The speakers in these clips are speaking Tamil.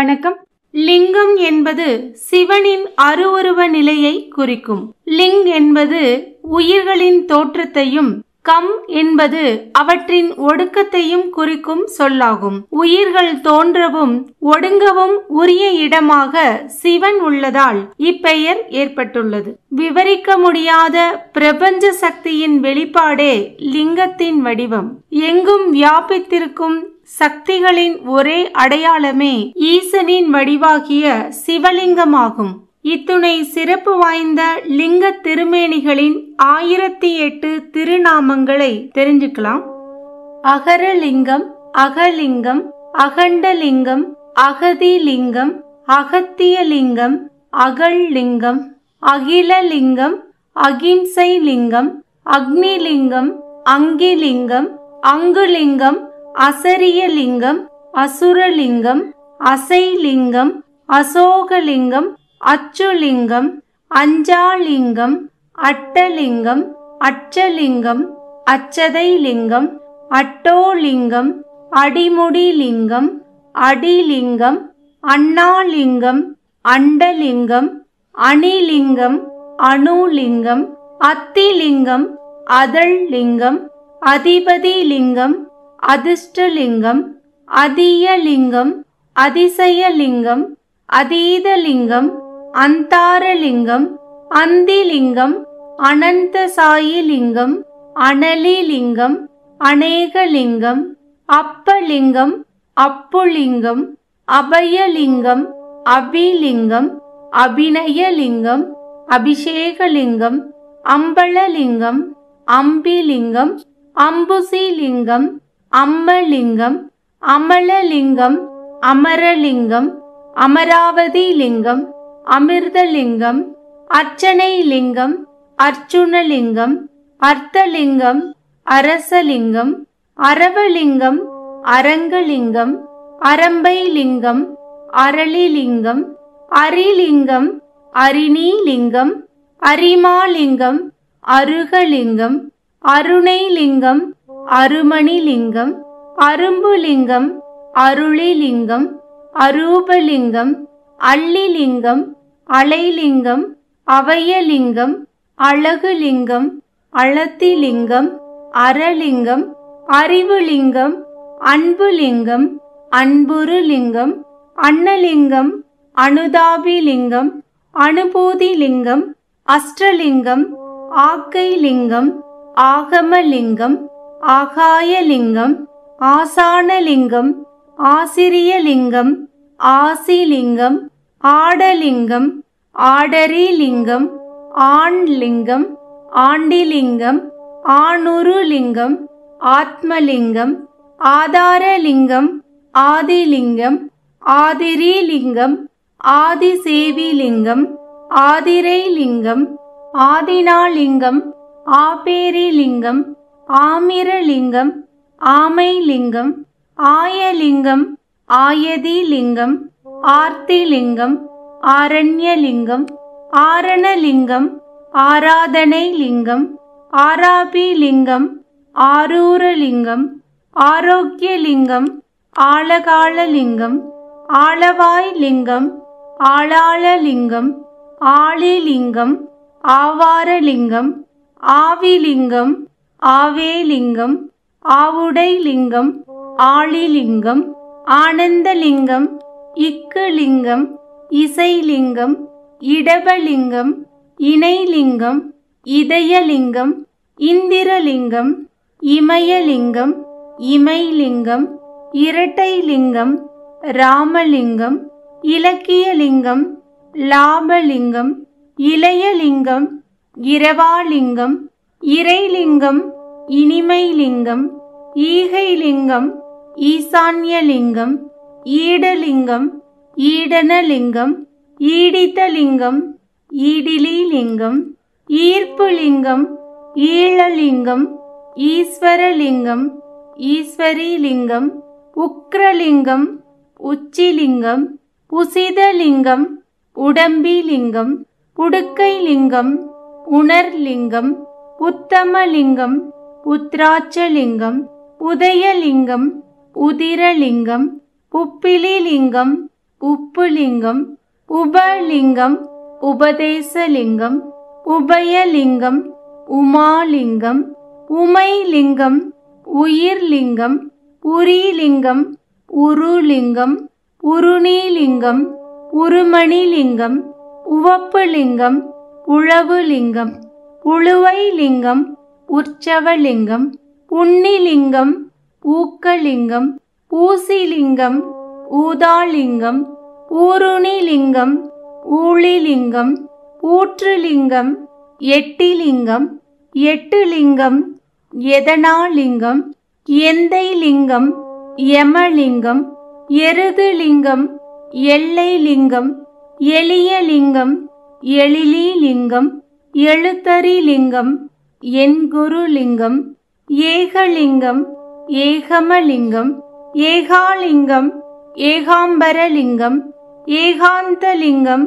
வணக்கம். லிங்கம் என்பது சிவனின் அருவுருவ நிலையை குறிக்கும். லிங் என்பது உயிர்களின் தோற்றத்தையும் கம் என்பது அவற்றின் ஒடுக்கத்தையும் குறிக்கும் சொல்லாகும். உயிர்கள் தோன்றவும் ஒடுங்கவும் உரிய இடமாக சிவன் உள்ளதால் இப்பெயர் ஏற்பட்டுள்ளது. விவரிக்க முடியாத பிரபஞ்ச சக்தியின் வெளிப்பாடே லிங்கத்தின் வடிவம். எங்கும் வியாபித்திருக்கும் சக்திகளின் ஒரே அடையாளமே ஈசனின் வடிவாகிய சிவலிங்கமாகும். இத்துணை சிறப்பு வாய்ந்த லிங்க திருமேனிகளின் ஆயிரத்தி எட்டு திருநாமங்களை தெரிஞ்சுக்கலாம். அகரலிங்கம் அகலிங்கம் அகண்டலிங்கம் அகதிலிங்கம் அகத்தியலிங்கம் அகல்லிங்கம் அகிலலிங்கம் அகிம்சை லிங்கம் அக்னிலிங்கம் அங்கிலிங்கம் அங்குலிங்கம் அசரியலிங்கம் அசுரலிங்கம் அசைலிங்கம் அசோகலிங்கம் அச்சுலிங்கம் அஞ்சாலிங்கம் அட்டலிங்கம் அச்சலிங்கம் அச்சதைலிங்கம் அட்டோலிங்கம் அடிமுடிலிங்கம் அடிலிங்கம் அண்ணாலிங்கம் அண்டலிங்கம் அணிலிங்கம் அணுலிங்கம் அத்திலிங்கம் அதழ்லிங்கம் அதிபதிலிங்கம் அதிர்ஷ்டலிங்கம் அதியலிங்கம் அதிசயலிங்கம் அதீதலிங்கம் அந்தாரலிங்கம் அந்திலிங்கம் அனந்தசாயிலிங்கம் அனலிலிங்கம் அநேகலிங்கம் அப்பலிங்கம் அப்புலிங்கம் அபயலிங்கம் அபிலிங்கம் அபிநயலிங்கம் அபிஷேகலிங்கம் அம்பளலிங்கம் அம்பிலிங்கம் அம்புசிலிங்கம் அம்மலிங்கம் அமலலிங்கம் அமரலிங்கம் அமராவதி லிங்கம் அமிர்தலிங்கம் அர்ச்சனை லிங்கம் அர்ச்சுனலிங்கம் அர்த்தலிங்கம் அரசலிங்கம் அரவலிங்கம் அரங்கலிங்கம் அரம்பை லிங்கம் அரளிலிங்கம் அரிலிங்கம் அரிணீலிங்கம் அரிமாலிங்கம் அருகலிங்கம் அருணைலிங்கம் அருமணிலிங்கம் அரும்புலிங்கம் அருளிலிங்கம் அரூபலிங்கம் அள்ளிலிங்கம் அலைலிங்கம் அவயலிங்கம் அழகுலிங்கம் அளத்திலிங்கம் அறலிங்கம் அறிவுலிங்கம் அன்புலிங்கம் அன்புருலிங்கம் அன்னலிங்கம் அனுதாபிலிங்கம் அனுபூதிலிங்கம் அஷ்டலிங்கம் ஆக்கைலிங்கம் ஆகமலிங்கம் ஆகாயலிங்கம் ஆசானலிங்கம் ஆசிரியலிங்கம் ஆசிலிங்கம் ஆடலிங்கம் ஆடரிலிங்கம் ஆண்லிங்கம் ஆண்டிலிங்கம் ஆணுருலிங்கம் ஆத்மலிங்கம் ஆதாரலிங்கம் ஆதிலிங்கம் ஆதிரிலிங்கம் ஆதிசேவிலிங்கம் ஆதிரைலிங்கம் ஆதினாலிங்கம் ஆபேரிலிங்கம் ஆமிரலிங்கம் ஆமைலிங்கம் ஆயலிங்கம் ஆயதிலிங்கம் ஆர்த்திலிங்கம் ஆரண்யலிங்கம் ஆரணலிங்கம் ஆராதனை லிங்கம் ஆராபிலிங்கம் ஆரூரலிங்கம் ஆரோக்கியலிங்கம் ஆழகாலலிங்கம் ஆளவாய்லிங்கம் ஆளாளலிங்கம் ஆளிலிங்கம் ஆவாரலிங்கம் ஆவிலிங்கம் ஆவேலிங்கம் ஆவுடைலிங்கம் ஆளிலிங்கம் ஆனந்தலிங்கம் இக்குலிங்கம் இசைலிங்கம் இடபலிங்கம் இணைலிங்கம் இதயலிங்கம் இந்திரலிங்கம் இமயலிங்கம் இமைலிங்கம் இரட்டைலிங்கம் ராமலிங்கம் இலக்கியலிங்கம் லாபலிங்கம் இளையலிங்கம் இரவாலிங்கம் இறைலிங்கம் இனிமைலிங்கம் ஈகைலிங்கம் ஈசான்யலிங்கம் ஈடலிங்கம் ஈடனலிங்கம் ஈடித்தலிங்கம் ஈடிலிலிங்கம் ஈர்ப்புலிங்கம் ஈழலிங்கம் ஈஸ்வரலிங்கம் ஈஸ்வரிலிங்கம் உக்ரலிங்கம் உச்சிலிங்கம் புசிதலிங்கம் உடம்பிலிங்கம் உடுக்கைலிங்கம் உணர்லிங்கம் உத்தமலிங்கம் உத்ராட்சலிங்கம் உதயலிங்கம் உதிரலிங்கம் உப்பிலிலிங்கம் உப்புலிங்கம் உபலிங்கம் உபதேசலிங்கம் உபயலிங்கம் உமாலிங்கம் உமைலிங்கம் உயிர்லிங்கம் உரிலிங்கம் உருலிங்கம் உருணீலிங்கம் உருமணிலிங்கம் உவப்புலிங்கம் உழவுலிங்கம் உழுவைலிங்கம் உற்சவலிங்கம் உன்னிலிங்கம் ஊக்கலிங்கம் ஊசிலிங்கம் ஊதாலிங்கம் ஊருணிலிங்கம் ஊழிலிங்கம் ஊற்றுலிங்கம் எட்டிலிங்கம் எட்டுலிங்கம் எதனாலிங்கம் எந்தைலிங்கம் யமலிங்கம் எருதுலிங்கம் எல்லைலிங்கம் எளியலிங்கம் எழிலிலிங்கம் என் குருலிங்கம் ஏகலிங்கம் ஏகமலிங்கம் ஏகாலிங்கம் ஏகாம்பரலிங்கம் ஏகாந்தலிங்கம்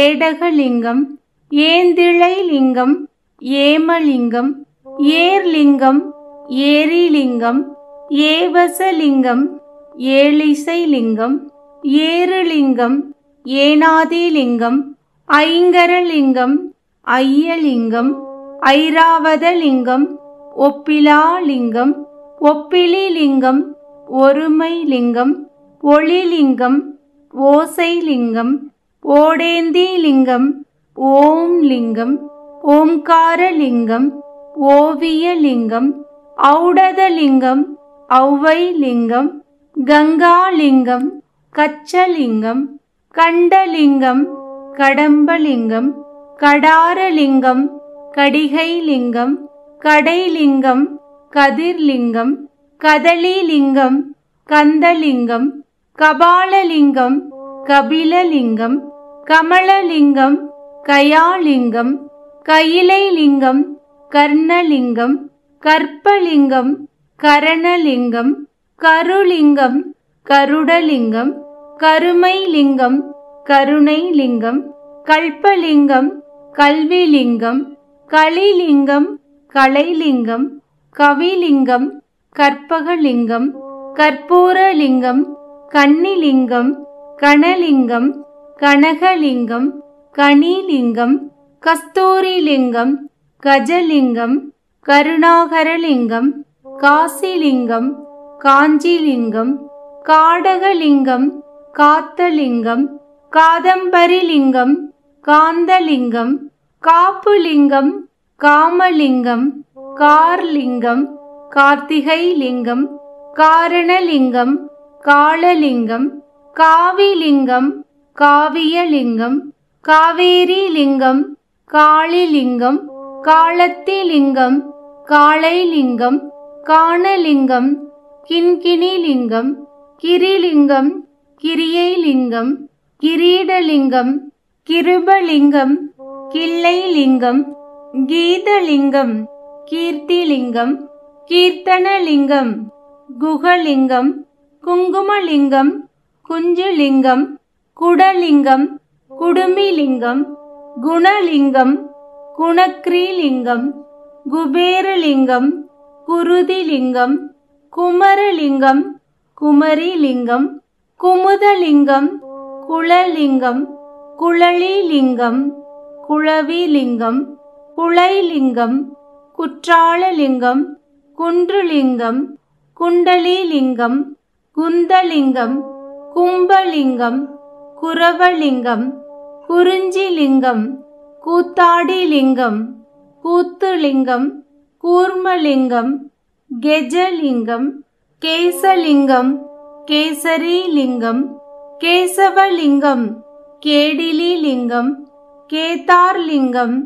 ஏடகலிங்கம் ஏந்திழைலிங்கம் ஏமலிங்கம் ஏர்லிங்கம் ஏரிலிங்கம் ஏவசலிங்கம் ஏழிசைலிங்கம் ஏறுலிங்கம் ஏனாதிலிங்கம் ஐங்கரலிங்கம் ஐயலிங்கம் ஐராவதலிங்கம் ஒப்பிலாலிங்கம் ஒப்பிலிலிங்கம் ஒருமைலிங்கம் ஒளிலிங்கம் ஓசைலிங்கம் ஓடேந்திலிங்கம் ஓம் லிங்கம் ஓம்காரலிங்கம் ஓவியலிங்கம் ஔடதலிங்கம் ஔவைலிங்கம் கங்காலிங்கம் கச்சலிங்கம் கண்டலிங்கம் கடம்பலிங்கம் கடாரலிங்கம் கடிகைலிங்கம் கடைலிங்கம் கதிர்லிங்கம் கதலிலிங்கம் கந்தலிங்கம் கபாலலிங்கம் கபிலலிங்கம் கமலலிங்கம் கயாலிங்கம் கயிலைலிங்கம் கர்ணலிங்கம் கற்பலிங்கம் கரணலிங்கம் கருலிங்கம் கருடலிங்கம் கருமைலிங்கம் கருணைலிங்கம் கல்பலிங்கம் கல்விலிங்கம் களிலிங்கம் கலைலிங்கம் கவிலிங்கம் கற்பகலிங்கம் கற்பூரலிங்கம் கன்னிலிங்கம் கணலிங்கம் கனகலிங்கம் கனிலிங்கம் கஸ்தூரிலிங்கம் கஜலிங்கம் கருணாகரலிங்கம் காசிலிங்கம் காஞ்சிலிங்கம் காடகலிங்கம் காத்தலிங்கம் காதம்பரிலிங்கம் காந்தலிங்கம் காப்புலிங்கம் காமலிங்கம் கார்லிங்கம் கார்த்திகை லிங்கம் காரணலிங்கம் காளலிங்கம் காவிலிங்கம் காவியலிங்கம் காவேரி லிங்கம் காளிலிங்கம் காலத்திலிங்கம் காளைலிங்கம் காணலிங்கம் கிண்கிணிலிங்கம் கிரிலிங்கம் கிரியைலிங்கம் கிரீடலிங்கம் கிருபலிங்கம் கிள்ளை லிங்கம் கீதலிங்கம் கீர்த்திலிங்கம் கீர்த்தனலிங்கம் குகலிங்கம் குங்குமலிங்கம் குஞ்சுலிங்கம் குடலிங்கம் குடுமிலிங்கம் குணலிங்கம் குணக்ரீலிங்கம் குபேரலிங்கம் குருதிலிங்கம் குமரலிங்கம் குமரிலிங்கம் குமுதலிங்கம் குளலிங்கம் குழலிலிங்கம். குழவிலிங்கம் குளைலிங்கம் குற்றாலலிங்கம் குன்றுலிங்கம் குண்டலிலிங்கம் குந்தலிங்கம் கும்பலிங்கம் குரவலிங்கம் குறிஞ்சிலிங்கம் கூத்தாடிலிங்கம் கூத்துலிங்கம் கூர்மலிங்கம் கெஜலிங்கம் கேசலிங்கம் கேசரிலிங்கம் கேசவலிங்கம் கேடிலிலிங்கம் கேதார்லிங்கம்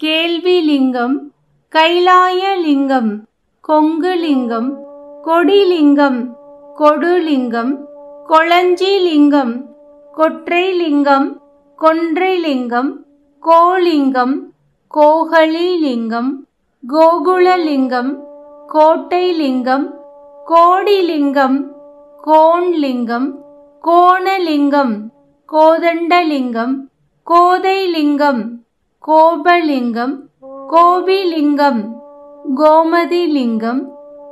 கேள்விலிங்கம் கைலாயலிங்கம் கொங்குலிங்கம் கொடிலிங்கம் கொடுலிங்கம் கொளஞ்சிலிங்கம் கொற்றைலிங்கம் கொன்றைலிங்கம் கோலிங்கம் கோகலிலிங்கம் கோகுலலிங்கம் கோட்டைலிங்கம் கோடிலிங்கம் கோன்லிங்கம் கோணலிங்கம் கோதண்டலிங்கம் கோதைலிங்கம் கோபலிங்கம் கோபிலிங்கம் கோமதிலிங்கம்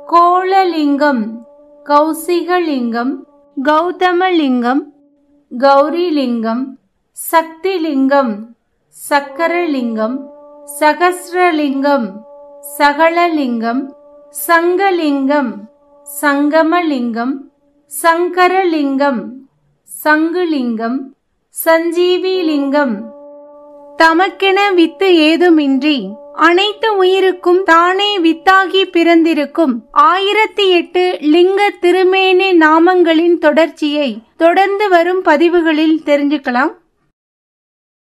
கோளலிங்கம் கௌசிகலிங்கம் கௌதமலிங்கம் கௌரிலிங்கம் சக்திலிங்கம் சக்கரலிங்கம் சகசிரலிங்கம் சகலலிங்கம் சங்கலிங்கம் சங்கமலிங்கம் சங்கரலிங்கம் சங்குலிங்கம் சஞ்சீவி லிங்கம் தமக்கென வித்து ஏதுமின்றி அனைத்து உயிருக்கும் தானே வித்தாகி பிறந்திருக்கும் ஆயிரத்தி எட்டு லிங்க திருமேனி நாமங்களின் தொடர்ச்சியை தொடர்ந்து வரும் பதிவுகளில் தெரிஞ்சுக்கலாம்.